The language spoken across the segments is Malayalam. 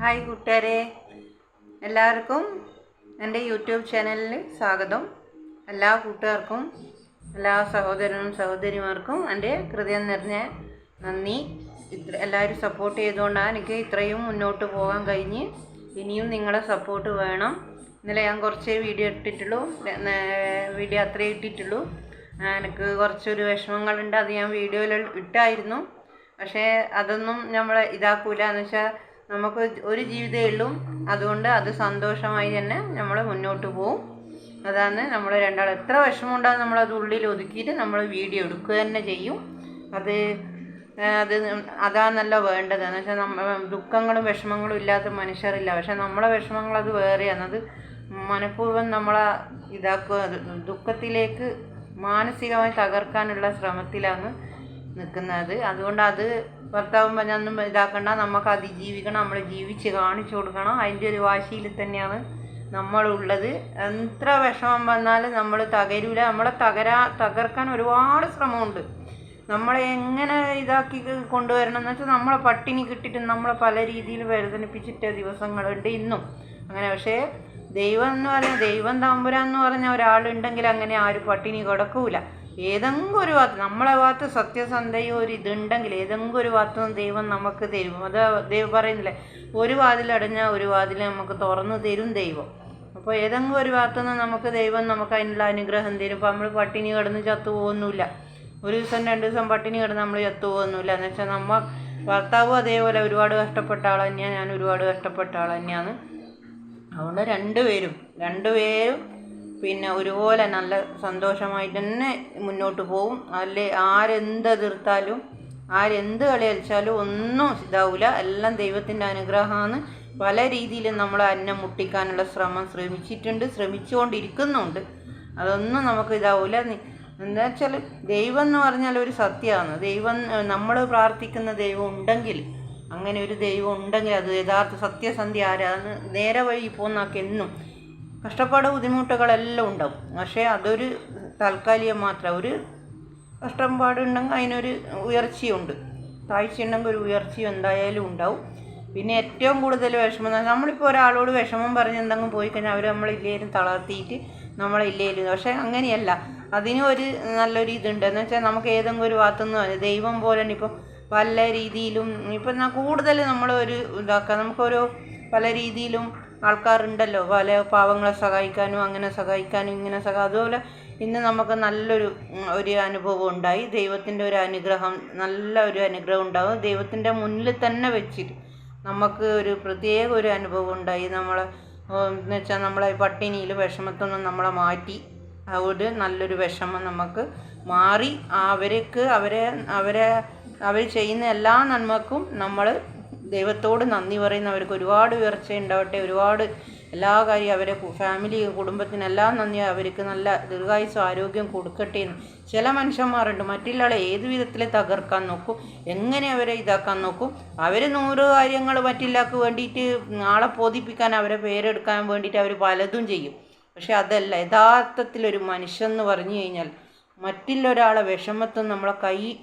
ഹായ് കൂട്ടുകാരെ. എല്ലാവർക്കും എന്റെ യൂട്യൂബ് ചാനലിൽ സ്വാഗതം. എല്ലാ കൂട്ടുകാർക്കും എല്ലാ സഹോദരനും സഹോദരിമാർക്കും എന്റെ ഹൃദയം നിറഞ്ഞ നന്ദി. ഇത്ര എല്ലാവരും സപ്പോർട്ട് ചെയ്തുകൊണ്ടാണ് എനിക്ക് ഇത്രയും മുന്നോട്ട് പോകാൻ കഴിഞ്ഞ് ഇനിയും നിങ്ങളെ സപ്പോർട്ട് വേണം. ഇന്നലെ ഞാൻ കുറച്ച് വീഡിയോ ഇട്ടിട്ടുള്ളൂ. വീഡിയോ അത്രേ ഇട്ടിട്ടുള്ളൂ. എനിക്ക് കുറച്ചൊരു വിഷമങ്ങളുണ്ട്. അത് ഞാൻ വീഡിയോയിൽ ഇട്ടായിരുന്നു. പക്ഷേ അതൊന്നും നമ്മൾ ഇതാക്കൂല. എന്ന് വെച്ചാൽ നമുക്ക് ഒരു ജീവിതമേ ഉള്ളൂ. അതുകൊണ്ട് അത് സന്തോഷമായി തന്നെ നമ്മൾ മുന്നോട്ട് പോവും. അതാണ് നമ്മൾ രണ്ടാൾ എത്ര വിഷമം ഉണ്ടാകും നമ്മളത് ഉള്ളിൽ ഒതുക്കിയിട്ട് നമ്മൾ വീഡിയോ എടുക്കുക തന്നെ ചെയ്യും. അത് അത് അതാണല്ലോ വേണ്ടത്. എന്ന് വെച്ചാൽ നമ്മ ദുഃഖങ്ങളും വിഷമങ്ങളും ഇല്ലാത്ത മനുഷ്യരില്ല. പക്ഷെ നമ്മളെ വിഷമങ്ങൾ അത് വേറെയാണ്. അത് മനഃപൂർവം നമ്മളെ ഇതാക്കുക ദുഃഖത്തിലേക്ക് മാനസികമായി തകർക്കാനുള്ള ശ്രമത്തിലാണ് നിൽക്കുന്നത് അതുകൊണ്ട് അത് ഭർത്താവും പറഞ്ഞൊന്നും ഇതാക്കണ്ട. നമുക്ക് അതിജീവിക്കണം നമ്മൾ ജീവിച്ച് കാണിച്ചു കൊടുക്കണം. അതിന്റെ ഒരു വാശിയിൽ തന്നെയാണ് നമ്മളുള്ളത് എത്ര വിഷമം വന്നാലും നമ്മൾ തകരൂല. നമ്മളെ തകരാ തകർക്കാൻ ഒരുപാട് ശ്രമമുണ്ട്. നമ്മളെ എങ്ങനെ ഇതാക്കി കൊണ്ടുവരണം എന്ന് വെച്ചാൽ നമ്മളെ പട്ടിണി കിട്ടിയിട്ട് നമ്മളെ പല രീതിയിൽ വേദനിപ്പിച്ചിട്ട ദിവസങ്ങളുണ്ട് ഇന്നും. അങ്ങനെ പക്ഷേ ദൈവം എന്ന് പറഞ്ഞാൽ ദൈവം തമ്പുരാൻ എന്ന് പറഞ്ഞ ഒരാളുണ്ടെങ്കിൽ അങ്ങനെ ആരും പട്ടിണി കിടക്കൂല. ഏതെങ്കിലും ഒരു ഭാഗത്ത് നമ്മളെ ഭാഗത്ത് സത്യസന്ധയോ ഒരു ഇതുണ്ടെങ്കിൽ ഏതെങ്കിലും ഒരു ഭാഗത്തു ദൈവം നമുക്ക് തരും. അത് ദൈവം പറയുന്നില്ലേ ഒരു വാതിലടഞ്ഞാൽ ഒരു വാതിൽ നമുക്ക് തുറന്നു തരും ദൈവം. അപ്പോൾ ഏതെങ്കിലും ഒരു ഭാഗത്തു നിന്ന് നമുക്ക് ദൈവം നമുക്ക് അതിനുള്ള അനുഗ്രഹം തരും. ഇപ്പോൾ നമ്മൾ പട്ടിണി കിടന്ന് ചത്തു പോകുന്നില്ല. ഒരു ദിവസം രണ്ട് ദിവസം പട്ടിണി കിടന്ന് നമ്മൾ ചത്തു പോകുന്നില്ല. എന്ന് വെച്ചാൽ നമ്മൾ ഭർത്താവും അതേപോലെ ഒരുപാട് കഷ്ടപ്പെട്ട ആൾ തന്നെയാണ്. ഞാൻ ഒരുപാട് കഷ്ടപ്പെട്ട ആൾ തന്നെയാണ്. അതുകൊണ്ട് രണ്ടുപേരും രണ്ടുപേരും പിന്നെ ഒരുപോലെ നല്ല സന്തോഷമായിട്ട് തന്നെ മുന്നോട്ട് പോകും അല്ലെ? ആരെന്ത് എതിർത്താലും ആരെന്ത് കളി കളിച്ചാലും ഒന്നും ഇതാവില്ല എല്ലാം ദൈവത്തിന്റെ അനുഗ്രഹമാണ്. പല രീതിയിലും നമ്മൾ അന്നം മുട്ടിക്കാനുള്ള ശ്രമം ശ്രമിച്ചിട്ടുണ്ട് ശ്രമിച്ചുകൊണ്ടിരിക്കുന്നുണ്ട്. അതൊന്നും നമുക്ക് ഇതാവില്ല എന്താ വെച്ചാൽ ദൈവം എന്ന് പറഞ്ഞാൽ ഒരു സത്യമാണ് ദൈവം നമ്മൾ പ്രാർത്ഥിക്കുന്ന ദൈവം ഉണ്ടെങ്കിൽ അങ്ങനെ ഒരു ദൈവം ഉണ്ടെങ്കിൽ അത് യഥാർത്ഥ സത്യസന്ധി ആരാന്ന് നേരെ വഴി പോകുന്നൊക്കെ എന്നും കഷ്ടപ്പാട് ബുദ്ധിമുട്ടുകളെല്ലാം ഉണ്ടാവും. പക്ഷേ അതൊരു താൽക്കാലികം മാത്രം. ഒരു കഷ്ടപ്പാടുണ്ടെങ്കിൽ അതിനൊരു ഉയർച്ചയുണ്ട്. താഴ്ച ഉണ്ടെങ്കിൽ ഒരു ഉയർച്ചയും എന്തായാലും ഉണ്ടാവും. പിന്നെ ഏറ്റവും കൂടുതൽ വിഷമം നമ്മളിപ്പോൾ ഒരാളോട് വിഷമം പറഞ്ഞ് എന്തെങ്കിലും പോയി കഴിഞ്ഞാൽ അവർ നമ്മളില്ലേലും തളർത്തിയിട്ട് നമ്മളില്ലേലും പക്ഷേ അങ്ങനെയല്ല. അതിനും ഒരു നല്ലൊരു ഇതുണ്ട്. എന്ന് വെച്ചാൽ നമുക്ക് ഏതെങ്കിലും ഒരു ഭാഗത്തുനിന്ന് ദൈവം പോലെ ഇപ്പം പല രീതിയിലും ഇപ്പം കൂടുതൽ നമ്മൾ ഒരു ഇതാക്കുക നമുക്കൊരു പല രീതിയിലും ആൾക്കാരുണ്ടല്ലോ. പല പാവങ്ങളെ സഹായിക്കാനും അങ്ങനെ സഹായിക്കാനും ഇങ്ങനെ സഹാ അതുപോലെ ഇന്ന് നമുക്ക് നല്ലൊരു ഒരു അനുഭവം ഉണ്ടായി. ദൈവത്തിന്റെ ഒരു അനുഗ്രഹം നല്ല ഒരു അനുഗ്രഹം ഉണ്ടാകും. ദൈവത്തിന്റെ മുന്നിൽ തന്നെ വെച്ചിട്ട് നമുക്ക് ഒരു പ്രത്യേക ഒരു അനുഭവം ഉണ്ടായി. നമ്മളെ എന്ന് വെച്ചാൽ നമ്മളെ പട്ടിണിയിൽ വിഷമത്തൊന്നും നമ്മളെ മാറ്റി. ഒരു നല്ലൊരു വിഷമം നമുക്ക് മാറി. അവർക്ക് അവരെ അവരെ അവർ ചെയ്യുന്ന എല്ലാ നന്മക്കും നമ്മൾ ദൈവത്തോട് നന്ദി പറയുന്നവർക്ക് ഒരുപാട് ഉയർച്ച ഉണ്ടാവട്ടെ. ഒരുപാട് എല്ലാ കാര്യവും അവരെ ഫാമിലി കുടുംബത്തിനെല്ലാം നന്ദി. അവർക്ക് നല്ല ദീർഘായുസ് ആരോഗ്യം കൊടുക്കട്ടെ എന്ന്. ചില മനുഷ്യന്മാരുണ്ട്. മറ്റുള്ളവരെ ഏത് വിധത്തിൽ തകർക്കാൻ നോക്കും? എങ്ങനെ അവരെ ഇതാക്കാൻ നോക്കും? അവർ നൂറ് കാര്യങ്ങൾ മറ്റുള്ളവർക്ക് വേണ്ടിയിട്ട് നാളെ ബോധിപ്പിക്കാൻ അവരെ പേരെടുക്കാൻ വേണ്ടിയിട്ട് അവർ പലതും ചെയ്യും. പക്ഷെ അതല്ല യഥാർത്ഥത്തിൽ ഒരു മനുഷ്യൻ എന്ന് പറഞ്ഞു കഴിഞ്ഞാൽ മറ്റുള്ളൊരാളെ വിഷമത്വം നമ്മളെ കൈ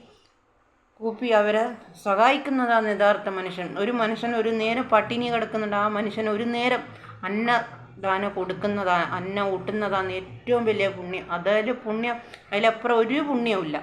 കൂപ്പി അവരെ സഹായിക്കുന്നതാണ് യഥാർത്ഥ മനുഷ്യൻ. ഒരു മനുഷ്യൻ ഒരു നേരം പട്ടിണി കിടക്കുന്നുണ്ട്. ആ മനുഷ്യൻ ഒരു നേരം അന്ന ദാനം കൊടുക്കുന്നതാണ് അന്ന ഊട്ടുന്നതാണ് ഏറ്റവും വലിയ പുണ്യം. അതായത് പുണ്യം അതിലപ്പുറം ഒരു പുണ്യമില്ല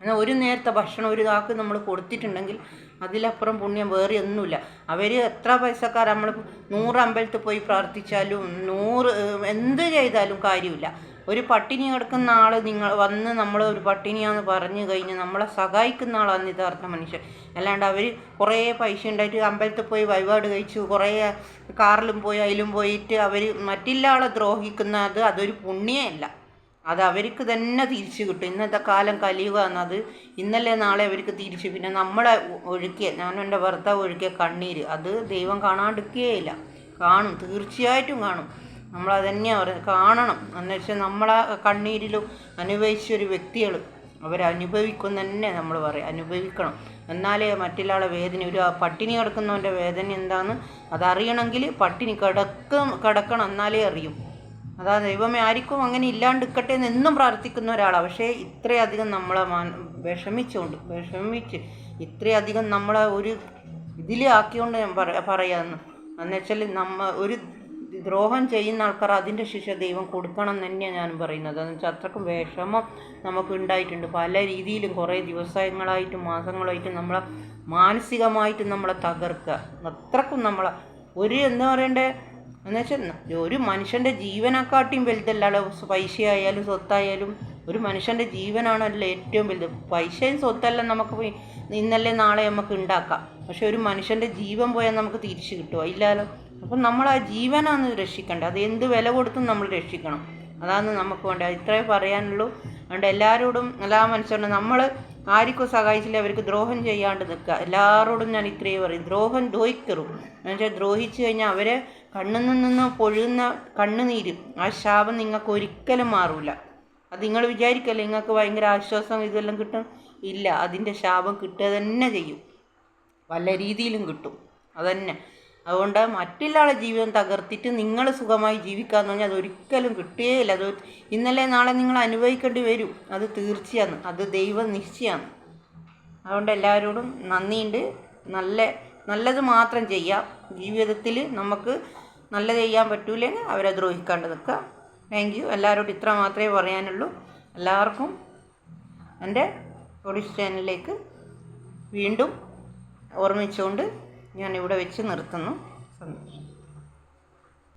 എന്നാൽ ഒരു നേരത്തെ ഭക്ഷണം ഒരു ഇതാക്കി നമ്മൾ കൊടുത്തിട്ടുണ്ടെങ്കിൽ അതിലപ്പുറം പുണ്യം വേറെ ഒന്നുമില്ല. അവർ എത്ര പൈസക്കാർ നമ്മൾ നൂറ് അമ്പലത്തിൽ പോയി പ്രാർത്ഥിച്ചാലും നൂറ് എന്ത് ചെയ്താലും കാര്യമില്ല. ഒരു പട്ടിണി കിടക്കുന്ന ആൾ നിങ്ങൾ വന്ന് നമ്മൾ ഒരു പട്ടിണിയാന്ന് പറഞ്ഞു കഴിഞ്ഞ് നമ്മളെ സഹായിക്കുന്ന ആളാണ് യഥാർത്ഥ മനുഷ്യൻ. അല്ലാണ്ട് അവർ കുറേ പൈസ ഉണ്ടായിട്ട് അമ്പലത്തിൽ പോയി വഴിപാട് കഴിച്ചു കുറേ കാറിലും പോയി അതിലും പോയിട്ട് അവർ മറ്റില്ലാളെ ദ്രോഹിക്കുന്നത് അതൊരു പുണ്യമല്ല അത് അവർക്ക് തന്നെ തിരിച്ചു കിട്ടും. ഇന്നത്തെ കാലം കലിയുക എന്നത് ഇന്നലെ നാളെ അവർക്ക് തിരിച്ചു പിന്നെ നമ്മളെ ഒഴുക്കിയ ഞാനും എന്റെ ഭർത്താവ് ഒഴുക്കിയ കണ്ണീര് അത് ദൈവം കാണാണ്ടിരിക്കുകയില്ല കാണും തീർച്ചയായിട്ടും കാണും. നമ്മളത് തന്നെയാണ് പറയുന്നത് കാണണം. എന്ന് വെച്ചാൽ നമ്മളെ കണ്ണീരിലും അനുഭവിച്ച ഒരു വ്യക്തികൾ അവരനുഭവിക്കുന്ന തന്നെ നമ്മൾ പറയും. അനുഭവിക്കണം. എന്നാലേ മറ്റുള്ള വേദന ഒരു പട്ടിണി കിടക്കുന്നവന്റെ വേദന എന്താണെന്ന് അതറിയണമെങ്കിൽ പട്ടിണി കിടക്കും കിടക്കണം എന്നാലേ അറിയും. അതാ ദൈവമേ ആർക്കും അങ്ങനെ ഇല്ലാണ്ടിരിക്കട്ടെ എന്ന് എന്നും പ്രാർത്ഥിക്കുന്ന ഒരാളാണ് പക്ഷേ ഇത്രയധികം നമ്മളെ വിഷമിച്ചുകൊണ്ട് വിഷമിച്ച് ഇത്രയധികം നമ്മളെ ഒരു ഇതിൽ ആക്കിക്കൊണ്ട് ഞാൻ പറയാ പറയാന്ന്. എന്നുവെച്ചാൽ നമ്മ ഒരു ദ്രോഹം ചെയ്യുന്ന ആൾക്കാർ അതിന്റെ ശിക്ഷ ദൈവം കൊടുക്കണം എന്ന് തന്നെയാണ് ഞാൻ പറയുന്നത്. എന്ന് വെച്ചാൽ അത്രക്കും വിഷമം നമുക്ക് ഉണ്ടായിട്ടുണ്ട് പല രീതിയിലും കുറേ ദിവസങ്ങളായിട്ടും മാസങ്ങളായിട്ടും നമ്മളെ മാനസികമായിട്ട് നമ്മളെ തകർക്കുക. അത്രക്കും നമ്മളെ ഒരു എന്താ പറയണ്ടേ? എന്നുവെച്ചാൽ ഒരു മനുഷ്യന്റെ ജീവനെക്കാട്ടിയും വലുതല്ല പൈസ ആയാലും സ്വത്തായാലും ഒരു മനുഷ്യന്റെ ജീവനാണല്ലോ ഏറ്റവും വലുത്. പൈസയും സ്വത്തെല്ലാം നമുക്ക് ഇന്നല്ലേ നാളെ നമുക്ക് ഉണ്ടാക്കാം. പക്ഷെ ഒരു മനുഷ്യന്റെ ജീവൻ പോയാൽ നമുക്ക് തിരിച്ചു കിട്ടുമോ ഇല്ലല്ലോ അപ്പം നമ്മൾ ആ ജീവനാണ് രക്ഷിക്കേണ്ടത്. അത് എന്ത് വില കൊടുത്തും നമ്മൾ രക്ഷിക്കണം. അതാണ് നമുക്ക് വേണ്ടത്. ഇത്രേ പറയാനുള്ളൂ. അതുകൊണ്ട് എല്ലാവരോടും എല്ലാ മനുഷ്യരോടും നമ്മൾ ആർക്കും സഹായിച്ചില്ല അവർക്ക് ദ്രോഹം ചെയ്യാണ്ട് നിൽക്കുക. എല്ലാവരോടും ഞാൻ ഇത്രയും പറയും. ദ്രോഹം ദ്രോഹിക്കറും എന്നുവെച്ചാൽ ദ്രോഹിച്ചു കഴിഞ്ഞാൽ അവരെ കണ്ണിൽ നിന്ന് പൊഴുന്ന കണ്ണുനീര് ആ ശാപം നിങ്ങൾക്ക് ഒരിക്കലും മാറൂല. അത് നിങ്ങൾ വിചാരിക്കല്ലേ നിങ്ങൾക്ക് ഭയങ്കര ആശ്വാസം ഇതെല്ലാം കിട്ടും? ഇല്ല. അതിന്റെ ശാപം കിട്ടുക തന്നെ ചെയ്യും. പല രീതിയിലും കിട്ടും. അതന്നെ അതുകൊണ്ട് മറ്റുള്ളയാളെ ജീവിതം തകർത്തിട്ട് നിങ്ങൾ സുഖമായി ജീവിക്കാന്ന് പറഞ്ഞാൽ അതൊരിക്കലും കിട്ടുകയില്ല. അത് ഇന്നലെ നാളെ നിങ്ങൾ അനുഭവിക്കേണ്ടി വരും. അത് തീർച്ചയാണ്. അത് ദൈവ നിശ്ചയമാണ്. അതുകൊണ്ട് എല്ലാവരോടും നന്ദിയുണ്ട്. നല്ല നല്ലത് മാത്രം ചെയ്യാം. ജീവിതത്തിൽ നമുക്ക് നല്ലത് ചെയ്യാൻ പറ്റൂലെങ്കിൽ അവരെ ദ്രോഹിക്കാണ്ട് നിൽക്കുക. താങ്ക് യു എല്ലാവരോടും ഇത്ര മാത്രമേ പറയാനുള്ളൂ. എല്ലാവർക്കും എന്റെ ഒഡീസ് ചാനലിലേക്ക് വീണ്ടും ഓർമ്മിച്ചുകൊണ്ട് ഞാൻ ഇവിടെ വെച്ച് നിർത്തുന്നു.